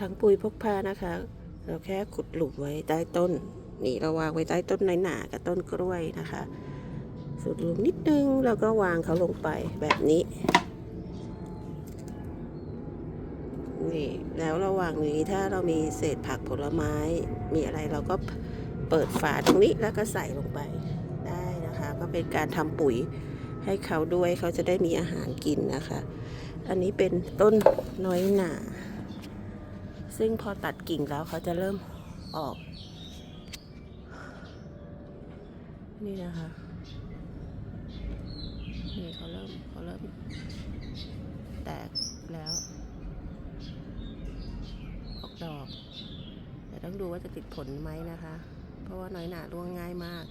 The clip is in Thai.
ถังปุ๋ยพกพานะคะ เราแค่ขุดหลุมไว้ใต้ต้น นี่เราวางไว้ใต้ต้นไม้หนากับต้นกล้วยนะคะ สุดหลุมนิดนึงแล้วก็วางเขาลงไปแบบนี้นี่แล้วระหว่างนี้ถ้าเรามีเศษผักผลไม้ มีอะไรเราก็เปิดฝาตรงนี้แล้วก็ใส่ลงไปได้นะคะ ก็เป็นการทำปุ๋ยให้เขาด้วยเขาจะได้มีอาหารกินนะคะ อันนี้เป็นต้นน้อยหนา ซึ่งพอตัดกิ่งแล้วเขาจะเริ่มออก นี่นะคะ นี่เขาเริ่มเขาเริ่มแตกแล้ว ออกดอก แต่ต้องดูว่าจะติดผลไหมนะคะ เพราะว่าน้อยหนาร่วงง่ายมาก